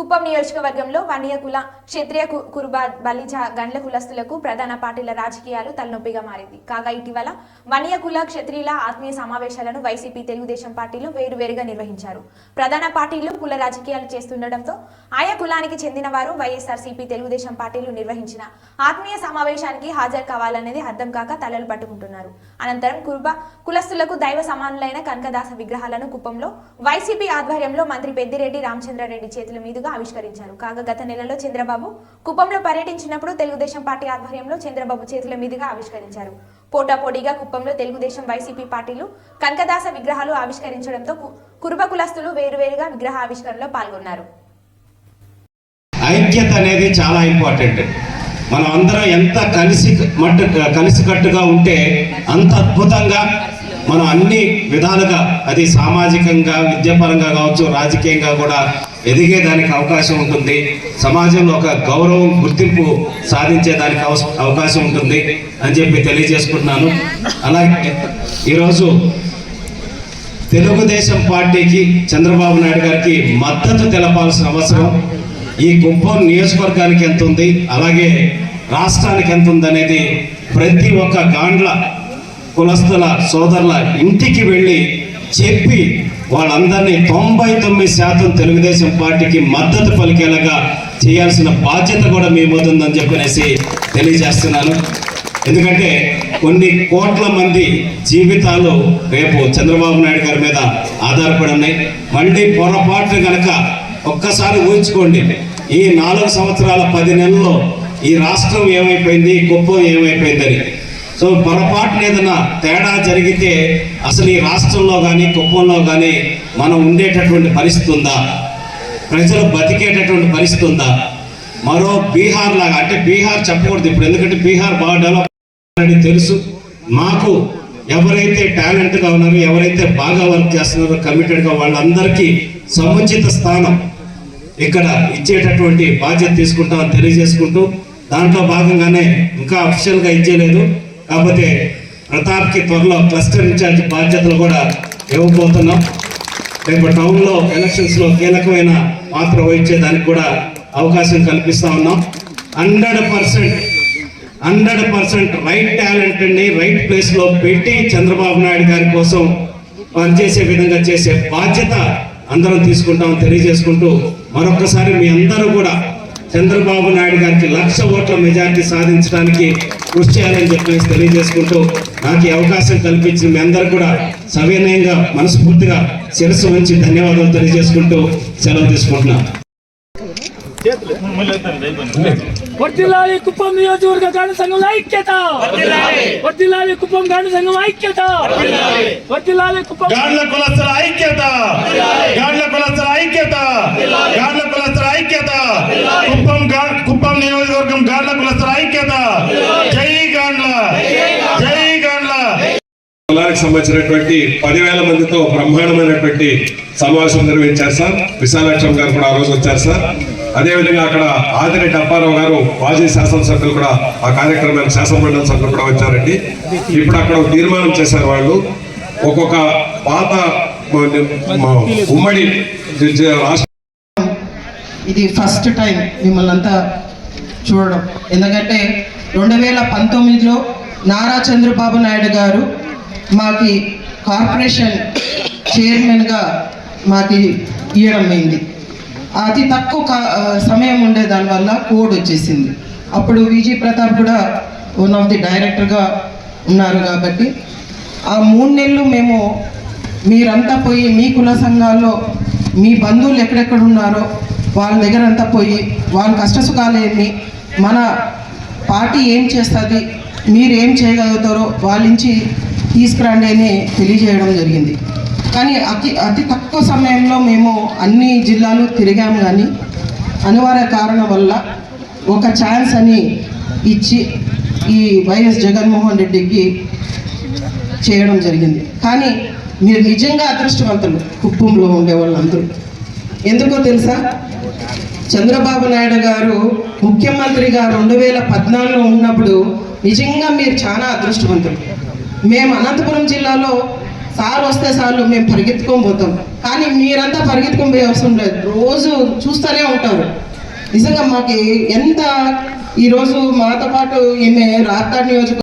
కుప్పం నియోజకవర్గంలో వన్య కుల క్షత్రియ కు- బలిజ గండ్ల కులస్తులకు ప్రధాన పార్టీల రాజకీయాలు తలనొప్పిగా మారింది. కాగా ఇటీవల వన్య కుల క్షత్రియుల ఆత్మీయ సమావేశాలను వైసీపీ తెలుగుదేశం పార్టీలు వేరువేరుగా నిర్వహించారు. ప్రధాన పార్టీలు కుల రాజకీయాలు చేస్తుండటంతో ఆయా కులానికి చెందిన వారు వైఎస్ఆర్సీపీ తెలుగుదేశం పార్టీలు నిర్వహించిన ఆత్మీయ సమావేశానికి హాజరు కావాలనేది అర్థం కాక తలలు పట్టుకుంటున్నారు. అనంతరం కురుబ కులస్తులకు దైవ సమానులైన కనకదాస విగ్రహాలను కుప్పంలో వైసీపీ ఆధ్వర్యంలో మంత్రి పెద్దిరెడ్డి రామచంద్రారెడ్డి చేతుల మీదుగా ఆవిష్కరించారు. కాగా గత నెలలో చంద్రబాబు కుప్పంలో పర్యటించినప్పుడు తెలుగుదేశం పార్టీ ఆధ్వర్యంలో చంద్రబాబు చేతుల మీదుగా ఆవిష్కరించారు. పోటాపోటీగా కుప్పంలో తెలుగుదేశం వైసీపీ పార్టీలు కనకదాస విగ్రహాలు ఆవిష్కరించడంతో కురుబ కులస్తులు వేరువేరుగా విగ్రహ ఆవిష్కరణలో పాల్గొన్నారు. ఐక్యత అనేది చాలా ఇంపార్టెంట్. మనం అందరం ఎంత కలిసి మట్టు కలిసికట్టుగా ఉంటే అంత అద్భుతంగా మనం అన్ని విధాలుగా అది సామాజికంగా విద్యాపరంగా కావచ్చు రాజకీయంగా కూడా ఎదిగేదానికి అవకాశం ఉంటుంది. సమాజంలో ఒక గౌరవం గుర్తింపు సాధించేదానికి అవకాశం ఉంటుంది అని చెప్పి తెలియజేసుకుంటున్నాను. అలాగే ఈరోజు తెలుగుదేశం పార్టీకి చంద్రబాబు నాయుడు గారికి మద్దతు తెలపాల్సిన అవసరం. ఈ కుప్పం నియోజకవర్గానికి ఎంత ఉంది? అలాగే రాష్ట్రానికి ఎంత ఉంది అనేది ప్రతి ఒక్క గాండ్ల కులస్తుల సోదరుల ఇంటికి వెళ్ళి చెప్పి వాళ్ళందరినీ తొంభై తొమ్మిది శాతం తెలుగుదేశం పార్టీకి మద్దతు పలికేలాగా చేయాల్సిన బాధ్యత కూడా మీ ఉందని చెప్పనేసి తెలియజేస్తున్నాను. ఎందుకంటే కొన్ని కోట్ల మంది జీవితాలు రేపు చంద్రబాబు నాయుడు గారి మీద ఆధారపడి ఉన్నాయి. మళ్ళీ పొరపాటు కనుక ఒక్కసారి ఊహించుకోండి ఈ నాలుగు సంవత్సరాల పది నెలల్లో ఈ రాష్ట్రం ఏమైపోయింది కుప్పం ఏమైపోయిందని. సో పొరపాటున ఏదైనా తేడా జరిగితే అసలు ఈ రాష్ట్రంలో కానీ కుప్పంలో కానీ మనం ఉండేటటువంటి పరిస్థితి ఉందా? ప్రజలు బతికేటటువంటి పరిస్థితి ఉందా? మరో బీహార్ లాగా అంటే బీహార్ చెప్పకూడదు ఇప్పుడు ఎందుకంటే బీహార్ బాగా డెవలప్ అని తెలుసు. మాకు ఎవరైతే టాలెంట్గా ఉన్నారో ఎవరైతే బాగా వర్క్ చేస్తున్నారో కమిటెడ్గా వాళ్ళందరికీ సముచిత స్థానం ఇక్కడ ఇచ్చేటటువంటి బాధ్యత తీసుకుంటామని తెలియజేసుకుంటూ దాంట్లో భాగంగానే ఇంకా అఫిషియల్గా ఇచ్చేయలేదు కాకపోతే ప్రతాప్కి త్వరలో క్లస్టర్ ఇన్ఛార్జ్ బాధ్యతలు కూడా ఇవ్వబోతున్నాం. రేపు టౌన్లో ఎలక్షన్స్లో కీలకమైన పాత్ర వహించేదానికి కూడా అవకాశం కల్పిస్తూ ఉన్నాం. Hundred percent hundred percent right టాలెంట్ని రైట్ ప్లేస్లో పెట్టి చంద్రబాబు నాయుడు గారి కోసం పనిచేసే విధంగా చేసే బాధ్యత అందరం తీసుకుంటామని తెలియజేసుకుంటూ మరొకసారి మీ అందరూ కూడా చంద్రబాబు నాయుడు గారికి లక్ష ఓట్ల మెజార్టీ సాధించడానికి కృషి చేయాలని చెప్పేసి తెలియజేసుకుంటూ నాకు ఈ అవకాశం కల్పించిన మీ అందరూ కూడా సవినయంగా మనస్ఫూర్తిగా శిరస్సు వంచి ధన్యవాదాలు తెలియజేసుకుంటూ సెలవు తీసుకుంటున్నాను వర్దిల్లాలి కుప్పం నియోజకవర్గ గాంధీ సంఘం ఐక్యత! వర్దిల్లాలి కుప్పం గాంధీ సంఘం ఐక్యత! వర్దిల్లాలి కుప్పం గాడ్ల కులస్తుల ఐక్యత గాడ్ల కులస్తుల ఐక్యత గాడ్ల కులస్తుల ఐక్యత కుప్పం కుప్పం నియోజకవర్గం గాడ్ల కులస్తుల ఐక్యత జై గాండ్ల. జై గాండ్ల. కులానికి సంబంధించినటువంటి పదివేల మందితో బ్రహ్మాండమైనటువంటి సమావేశం నిర్వహించారు సార్. విశాలాక్షం గారు కూడా ఆ రోజు వచ్చారు సార్. అదేవిధంగా అక్కడ ఆదిరెడ్డి అప్పారావు గారు మాజీ శాసనసభ్యులు కూడా ఆ కార్యక్రమానికి శాసనమండలి సభ్యులు కూడా వచ్చారండి. ఇప్పుడు అక్కడ తీర్మానం చేశారు వాళ్ళు. ఒక్కొక్క పాత ఉమ్మడి రాష్ట్ర ఇది ఫస్ట్ టైం మిమ్మల్ని అంతా చూడడం. ఎందుకంటే రెండు వేల పంతొమ్మిదిలో నారా చంద్రబాబు నాయుడు గారు మాకి కార్పొరేషన్ చైర్మన్గా మాకి ఇవ్వడం అయింది. అతి తక్కువ కా- సమయం ఉండే దానివల్ల కోడ్ వచ్చేసింది. అప్పుడు విజయ్ ప్రతాప్ కూడా వన్ ఆఫ్ ది డైరెక్టర్గా ఉన్నారు కాబట్టి ఆ మూడు నెలలు మేము మీరంతా పోయి మీ కుల సంఘాల్లో మీ బంధువులు ఎక్కడెక్కడ ఉన్నారో వాళ్ళ దగ్గర అంతా పోయి వాళ్ళ కష్టసుఖాలు ఏమి మన పార్టీ ఏం చేస్తుంది మీరు ఏం చేయగలుగుతారో వాళ్ళ నుంచి తీసుకురండి అని తెలియజేయడం జరిగింది. కానీ అతి అతి తక్కువ సమయంలో మేము అన్ని జిల్లాలు తిరిగాము కానీ అనివార్య కారణం వల్ల ఒక ఛాన్స్ అని ఇచ్చి ఈ వైఎస్ జగన్మోహన్ రెడ్డికి చేయడం జరిగింది. కానీ మీరు నిజంగా అదృష్టవంతులు కుప్పంలో ఉండే వాళ్ళందరూ. ఎందుకో తెలుసా? చంద్రబాబు నాయుడు గారు ముఖ్యమంత్రిగా రెండు వేల పద్నాలుగులో ఉన్నప్పుడు నిజంగా మీరు చాలా అదృష్టవంతులు. మేము అనంతపురం జిల్లాలో సార్ వస్తే సార్లు మేము పరిగెత్తుకొని పోతాం. కానీ మీరంతా పరిగెత్తుకొని పోయే అవసరం లేదు. రోజు చూస్తూనే ఉంటారు. నిజంగా మాకు ఎంత ఈరోజు మాతో పాటు ఈమె రాప్తాడ్ నియోజక